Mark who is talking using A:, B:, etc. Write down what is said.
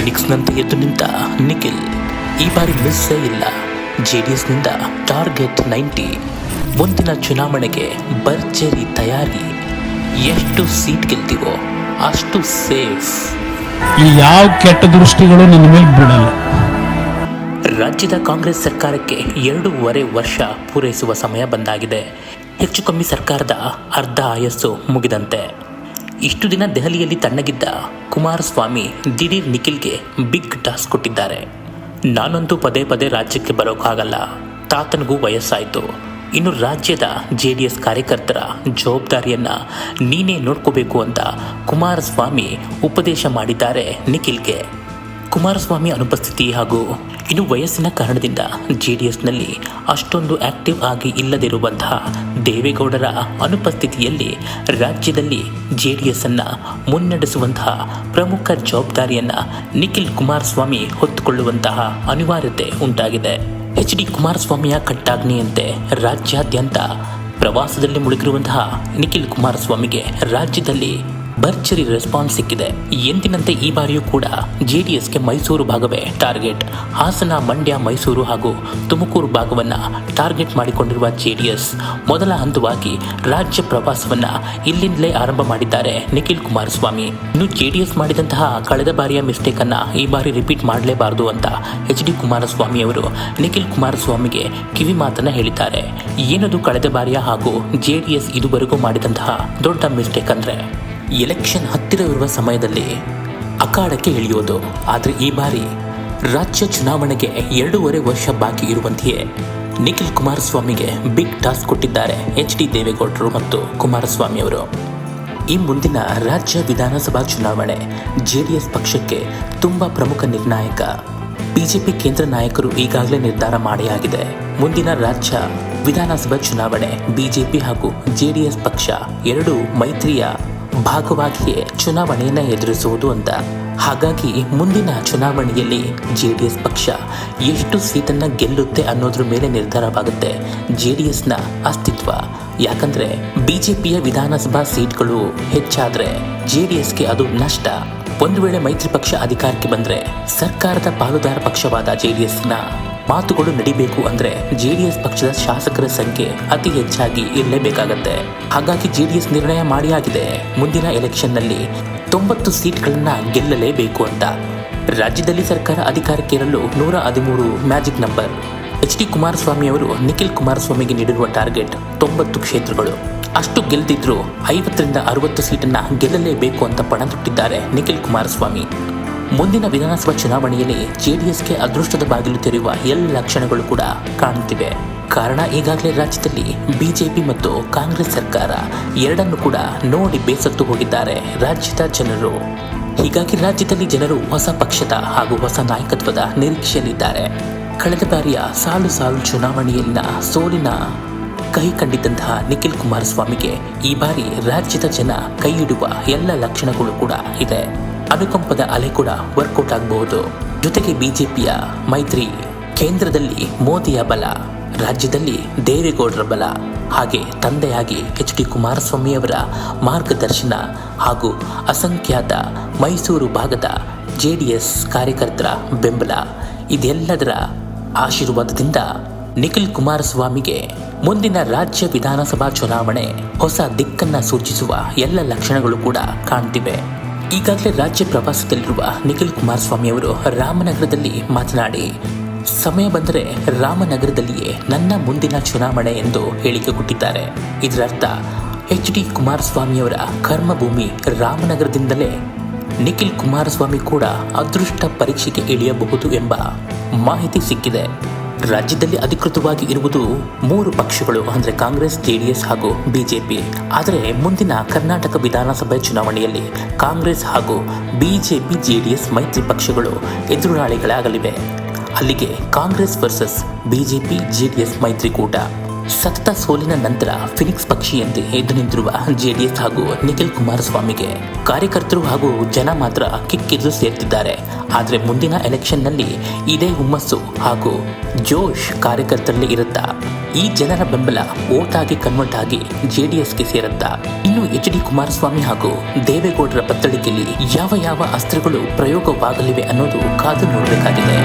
A: ಫಿನಿಕ್ಸ್ನಂತೆ ಎದ್ದು ನಿಂತ ನಿಖಿಲ್. ಈ ಬಾರಿ ಮಿಸ್ಸೇ ಇಲ್ಲ. ಜೆಡಿಎಸ್ನಿಂದ ಟಾರ್ಗೆಟ್ ನೈಂಟಿ ಮುಂದಿನ ಚುನಾವಣೆಗೆ ಭರ್ಜರಿ ತಯಾರಿ. ಎಷ್ಟು ಸೀಟ್ ಗೆಲ್ತೀವೋ ಅಷ್ಟು ಸೇಫ್
B: ಯಾವ ಕೆಟ್ಟ ದೃಷ್ಟಿಗಳು ನಿನ್ನ ಮೇಲೆ ಬಿಡಲ್ಲ
A: ರಾಜ್ಯದ ಕಾಂಗ್ರೆಸ್ ಸರ್ಕಾರಕ್ಕೆ ಎರಡೂವರೆ ವರ್ಷ ಪೂರೈಸುವ ಸಮಯ ಬಂದಾಗಿದೆ. ಹೆಚ್ಚು ಕಮ್ಮಿ ಸರ್ಕಾರದ ಅರ್ಧ ಆಯಸ್ಸು ಮುಗಿದಂತೆ. ಇಷ್ಟು ದಿನ ದೆಹಲಿಯಲ್ಲಿ ತಣ್ಣಗಿದ್ದ ಕುಮಾರಸ್ವಾಮಿ ದಿಢೀರ್ ನಿಖಿಲ್ಗೆ ಬಿಗ್ ಟಾಸ್ಕ್ ಕೊಟ್ಟಿದ್ದಾರೆ. ನಾನಂತೂ ಪದೇ ಪದೇ ರಾಜ್ಯಕ್ಕೆ ಬರೋಕ್ಕಾಗಲ್ಲ ತಾತನಿಗೂ ವಯಸ್ಸಾಯಿತು. ಇನ್ನು ರಾಜ್ಯದ ಜೆ ಡಿ ಎಸ್ ಕಾರ್ಯಕರ್ತರ ಜವಾಬ್ದಾರಿಯನ್ನ ನೀನೇ ನೋಡ್ಕೋಬೇಕು ಅಂತ ಕುಮಾರಸ್ವಾಮಿ ಉಪದೇಶ ಮಾಡಿದ್ದಾರೆ ನಿಖಿಲ್ಗೆ. ಕುಮಾರಸ್ವಾಮಿ ಅನುಪಸ್ಥಿತಿ ಹಾಗೂ ಇನ್ನು ವಯಸ್ಸಿನ ಕಾರಣದಿಂದ ಜೆ ಡಿ ಎಸ್ನಲ್ಲಿ ಅಷ್ಟೊಂದು ಆಕ್ಟಿವ್ ಆಗಿ ಇಲ್ಲದಿರುವಂತಹ ದೇವೇಗೌಡರ ಅನುಪಸ್ಥಿತಿಯಲ್ಲಿ ರಾಜ್ಯದಲ್ಲಿ ಜೆ ಡಿ ಎಸ್ ಅನ್ನ ಮುನ್ನಡೆಸುವಂತಹ ಪ್ರಮುಖ ಜವಾಬ್ದಾರಿಯನ್ನ ನಿಖಿಲ್ ಕುಮಾರಸ್ವಾಮಿ ಹೊತ್ತುಕೊಳ್ಳುವಂತಹ ಅನಿವಾರ್ಯತೆ ಉಂಟಾಗಿದೆ. ಎಚ್ ಡಿ ಕುಮಾರಸ್ವಾಮಿಯ ಕಟ್ಟಾಗ್ನಿಯಂತೆ ರಾಜ್ಯಾದ್ಯಂತ ಪ್ರವಾಸದಲ್ಲಿ ಮುಳುಗಿರುವಂತಹ ನಿಖಿಲ್ ಕುಮಾರಸ್ವಾಮಿಗೆ ರಾಜ್ಯದಲ್ಲಿ ಭರ್ಜರಿ ರೆಸ್ಪಾನ್ಸ್ ಸಿಕ್ಕಿದೆ. ಎಂದಿನಂತೆ ಈ ಬಾರಿಯೂ ಕೂಡ ಜೆಡಿಎಸ್ಗೆ ಮೈಸೂರು ಭಾಗವೇ ಟಾರ್ಗೆಟ್. ಹಾಸನ, ಮಂಡ್ಯ, ಮೈಸೂರು ಹಾಗೂ ತುಮಕೂರು ಭಾಗವನ್ನು ಟಾರ್ಗೆಟ್ ಮಾಡಿಕೊಂಡಿರುವ ಜೆಡಿಎಸ್ ಮೊದಲ ಹಂತವಾಗಿ ರಾಜ್ಯ ಪ್ರವಾಸವನ್ನ ಇಲ್ಲಿಂದಲೇ ಆರಂಭ ಮಾಡಿದ್ದಾರೆ ನಿಖಿಲ್ ಕುಮಾರಸ್ವಾಮಿ. ಇನ್ನು ಜೆಡಿಎಸ್ ಮಾಡಿದಂತಹ ಕಳೆದ ಬಾರಿಯ ಮಿಸ್ಟೇಕ್ ಅನ್ನ ಈ ಬಾರಿ ರಿಪೀಟ್ ಮಾಡಲೇಬಾರದು ಅಂತ ಎಚ್ ಡಿ ಕುಮಾರಸ್ವಾಮಿ ಅವರು ನಿಖಿಲ್ ಕುಮಾರಸ್ವಾಮಿಗೆ ಕಿವಿ ಮಾತನ್ನ ಹೇಳಿದ್ದಾರೆ. ಏನದು ಕಳೆದ ಬಾರಿಯ ಹಾಗೂ ಜೆಡಿಎಸ್ ಇದುವರೆಗೂ ಮಾಡಿದಂತಹ ದೊಡ್ಡ ಮಿಸ್ಟೇಕ್ ಅಂದ್ರೆ? ಎಲೆಕ್ಷನ್ ಹತ್ತಿರವಿರುವ ಸಮಯದಲ್ಲಿ ಅಖಾಡಕ್ಕೆ ಇಳಿಯೋದು ಆದರೆ ಈ ಬಾರಿ ರಾಜ್ಯ ಚುನಾವಣೆಗೆ ಎರಡೂವರೆ ವರ್ಷ ಬಾಕಿ ಇರುವಂತೆಯೇ ನಿಖಿಲ್ ಕುಮಾರಸ್ವಾಮಿಗೆ ಬಿಗ್ ಟಾಸ್ಕ್ ಕೊಟ್ಟಿದ್ದಾರೆ ಎಚ್ ಡಿ ದೇವೇಗೌಡರು ಮತ್ತು ಕುಮಾರಸ್ವಾಮಿ ಅವರು. ಈ ಮುಂದಿನ ರಾಜ್ಯ ವಿಧಾನಸಭಾ ಚುನಾವಣೆ ಜೆಡಿಎಸ್ ಪಕ್ಷಕ್ಕೆ ತುಂಬ ಪ್ರಮುಖ ನಿರ್ಣಾಯಕ. ಬಿಜೆಪಿ ಕೇಂದ್ರ ನಾಯಕರು ಈಗಾಗಲೇ ನಿರ್ಧಾರ ಮಾಡಿಯಾಗಿದೆ ಮುಂದಿನ ರಾಜ್ಯ ವಿಧಾನಸಭಾ ಚುನಾವಣೆ ಬಿಜೆಪಿ ಹಾಗೂ ಜೆಡಿಎಸ್ ಪಕ್ಷ ಎರಡೂ ಮೈತ್ರಿಯ ಭಾಗವಾಗಿಯೇ ಚುನಾವಣೆಯನ್ನು ಎದುರಿಸುವುದು ಅಂತ ಹಾಗಾಗಿ ಮುಂದಿನ ಚುನಾವಣೆಯಲ್ಲಿ ಜೆ ಡಿ ಎಸ್ ಪಕ್ಷ ಎಷ್ಟು ಸೀಟನ್ನು ಗೆಲ್ಲುತ್ತೆ ಅನ್ನೋದ್ರ ಮೇಲೆ ನಿರ್ಧಾರವಾಗುತ್ತೆ. ಜೆ ಡಿ ಎಸ್ನ ಅಸ್ತಿತ್ವ. ಯಾಕಂದ್ರೆ ಪಿಯ ವಿಧಾನಸಭಾ ಸೀಟ್ಗಳು ಹೆಚ್ಚಾದರೆ ಜೆ ಡಿ ಎಸ್ಗೆ ಅದು ನಷ್ಟ. ಒಂದು ವೇಳೆ ಮೈತ್ರಿ ಪಕ್ಷ ಅಧಿಕಾರಕ್ಕೆ ಬಂದರೆ ಸರ್ಕಾರದ ಪಾಲುದಾರ ಪಕ್ಷವಾದ ಜೆಡಿಎಸ್ನ ಮಾತುಗಳು ನಡಿಬೇಕು ಅಂದ್ರೆ ಜೆಡಿಎಸ್ ಪಕ್ಷದ ಶಾಸಕರ ಸಂಖ್ಯೆ ಅತಿ ಹೆಚ್ಚಾಗಿ ಇರಲೇಬೇಕಾಗತ್ತೆ. ಹಾಗಾಗಿ ಜೆಡಿಎಸ್ ನಿರ್ಣಯ ಮಾಡಿಯಾಗಿದೆ. ಮುಂದಿನ ಎಲೆಕ್ಷನ್ನಲ್ಲಿ ತೊಂಬತ್ತು ಸೀಟ್ಗಳನ್ನ ಗೆಲ್ಲಲೇಬೇಕು ಅಂತ. ರಾಜ್ಯದಲ್ಲಿ ಸರ್ಕಾರ ಅಧಿಕಾರಕ್ಕೇರಲು ನೂರ ಹದಿಮೂರು magic number. H D Kumaraswamy ಅವರು ನಿಖಿಲ್ ಕುಮಾರಸ್ವಾಮಿಗೆ ನೀಡಿರುವ ಟಾರ್ಗೆಟ್ ತೊಂಬತ್ತು ಕ್ಷೇತ್ರಗಳು. ಅಷ್ಟು ಗೆಲ್ತಿದ್ರು ಐವತ್ತರಿಂದ ಅರವತ್ತು ಸೀಟನ್ನ ಗೆಲ್ಲಲೇಬೇಕು ಅಂತ ಪಣ ತೊಟ್ಟಿದ್ದಾರೆ ನಿಖಿಲ್ ಕುಮಾರಸ್ವಾಮಿ. ಮುಂದಿನ ವಿಧಾನಸಭಾ ಚುನಾವಣೆಯಲ್ಲಿ ಜೆಡಿಎಸ್ಗೆ ಅದೃಷ್ಟದ ಬಾಗಿಲು ತೆರೆಯುವ ಎಲ್ಲ ಲಕ್ಷಣಗಳು ಕೂಡ ಕಾಣುತ್ತಿವೆ. ಕಾರಣ ಈಗಾಗಲೇ ರಾಜ್ಯದಲ್ಲಿ ಬಿಜೆಪಿ ಮತ್ತು ಕಾಂಗ್ರೆಸ್ ಸರ್ಕಾರ ಎರಡನ್ನು ಕೂಡ ನೋಡಿ ಬೇಸತ್ತು ಹೋಗಿದ್ದಾರೆ ರಾಜ್ಯದ ಜನರು. ಹೀಗಾಗಿ ರಾಜ್ಯದಲ್ಲಿ ಜನರು ಹೊಸ ಪಕ್ಷದ ಹಾಗೂ ಹೊಸ ನಾಯಕತ್ವದ ನಿರೀಕ್ಷೆಯಲ್ಲಿದ್ದಾರೆ. ಕಳೆದ ಬಾರಿಯ ಸಾಲು ಸಾಲು ಚುನಾವಣೆಯಲ್ಲಿನ ಸೋಲಿನ ಕೈ ಕಂಡಿದ್ದಂತಹ ನಿಖಿಲ್ ಕುಮಾರಸ್ವಾಮಿಗೆ ಈ ಬಾರಿ ರಾಜ್ಯದ ಜನ ಕೈ ಇಡುವ ಎಲ್ಲ ಲಕ್ಷಣಗಳು ಕೂಡ ಇದೆ. ಅನುಕಂಪದ ಅಲೆ ಕೂಡ ವರ್ಕೌಟ್ ಆಗಬಹುದು. ಜೊತೆಗೆ ಬಿಜೆಪಿಯ ಮೈತ್ರಿ ಕೇಂದ್ರದಲ್ಲಿ ಮೋದಿಯ ಬಲ, ರಾಜ್ಯದಲ್ಲಿ ದೇವೇಗೌಡರ ಬಲ, ಹಾಗೆ ತಂದೆಯಾಗಿ ಎಚ್ ಡಿ ಕುಮಾರಸ್ವಾಮಿಯವರ ಮಾರ್ಗದರ್ಶನ ಹಾಗೂ ಅಸಂಖ್ಯಾತ ಮೈಸೂರು ಭಾಗದ ಜೆ ಡಿ ಎಸ್ ಕಾರ್ಯಕರ್ತರ ಬೆಂಬಲ ಇದೆಲ್ಲದರ ಆಶೀರ್ವಾದದಿಂದ ನಿಖಿಲ್ ಕುಮಾರಸ್ವಾಮಿಗೆ ಮುಂದಿನ ರಾಜ್ಯ ವಿಧಾನಸಭಾ ಚುನಾವಣೆ ಹೊಸ ದಿಕ್ಕನ್ನ ಸೂಚಿಸುವ ಎಲ್ಲ ಲಕ್ಷಣಗಳು ಕೂಡ ಕಾಣ್ತಿವೆ. ಈಗಾಗಲೇ ರಾಜ್ಯ ಪ್ರವಾಸದಲ್ಲಿರುವ ನಿಖಿಲ್ ಕುಮಾರಸ್ವಾಮಿ ಅವರು ರಾಮನಗರದಲ್ಲಿ ಮಾತನಾಡಿ, ಸಮಯ ಬಂದರೆ ರಾಮನಗರದಲ್ಲಿಯೇ ನನ್ನ ಮುಂದಿನ ಚುನಾವಣೆ ಎಂದು ಹೇಳಿಕೆ ಕೊಟ್ಟಿದ್ದಾರೆ. ಇದರರ್ಥ, ಎಚ್ ಡಿ ಕುಮಾರಸ್ವಾಮಿಯವರ ಕರ್ಮಭೂಮಿ ರಾಮನಗರದಿಂದಲೇ ನಿಖಿಲ್ ಕುಮಾರಸ್ವಾಮಿ ಕೂಡ ಅದೃಷ್ಟ ಪರೀಕ್ಷೆಗೆ ಇಳಿಯಬಹುದು ಎಂಬ ಮಾಹಿತಿ ಸಿಕ್ಕಿದೆ. ರಾಜ್ಯದಲ್ಲಿ ಅಧಿಕೃತವಾಗಿ ಇರುವುದು ಮೂರು ಪಕ್ಷಗಳು, ಅಂದರೆ ಕಾಂಗ್ರೆಸ್ ಜೆಡಿಎಸ್ ಹಾಗೂ ಬಿಜೆಪಿ ಆದರೆ ಮುಂದಿನ ಕರ್ನಾಟಕ ವಿಧಾನಸಭೆ ಚುನಾವಣೆಯಲ್ಲಿ ಕಾಂಗ್ರೆಸ್ ಹಾಗೂ ಬಿಜೆಪಿ ಜೆಡಿಎಸ್ ಮೈತ್ರಿ ಪಕ್ಷಗಳು ಎದುರುನಾಳಿಗಳಾಗಲಿವೆ ಅಲ್ಲಿಗೆ ಕಾಂಗ್ರೆಸ್ ವರ್ಸಸ್ ಬಿಜೆಪಿ ಜೆಡಿಎಸ್ ಮೈತ್ರಿಕೂಟ. ಸತತ ಸೋಲಿನ ನಂತರ ಫಿನಿಕ್ಸ್ ಪಕ್ಷಿಯಂತೆ ಎದ್ದು ನಿಂತಿರುವ ಜೆಡಿಎಸ್ ಹಾಗೂ ನಿಖಿಲ್ ಕುಮಾರಸ್ವಾಮಿಗೆ ಕಾರ್ಯಕರ್ತರು ಹಾಗೂ ಜನ ಮಾತ್ರ ಕಿಕ್ಕಿರಿದು ಸೇರ್ತಿದ್ದಾರೆ. ಆದರೆ ಮುಂದಿನ ಎಲೆಕ್ಷನ್ನಲ್ಲಿ ಇದೇ ಹುಮ್ಮಸ್ಸು ಹಾಗೂ ಜೋಶ್ ಕಾರ್ಯಕರ್ತರಲ್ಲಿ ಇರುತ್ತಾ. ಈ ಜನರ ಬೆಂಬಲ ಓಟ್ ಆಗಿ ಕನ್ವರ್ಟ್ ಆಗಿ ಜೆಡಿಎಸ್ಗೆ ಸೇರುತ್ತಾ. ಇನ್ನು ಎಚ್ ಡಿ ಕುಮಾರಸ್ವಾಮಿ ಹಾಗೂ ದೇವೇಗೌಡರ ಬತ್ತಳಿಕೆಯಲ್ಲಿ ಯಾವ ಯಾವ ಅಸ್ತ್ರಗಳು ಪ್ರಯೋಗವಾಗಲಿವೆ ಅನ್ನೋದು ಕಾದು ನೋಡಬೇಕಾಗಿದೆ.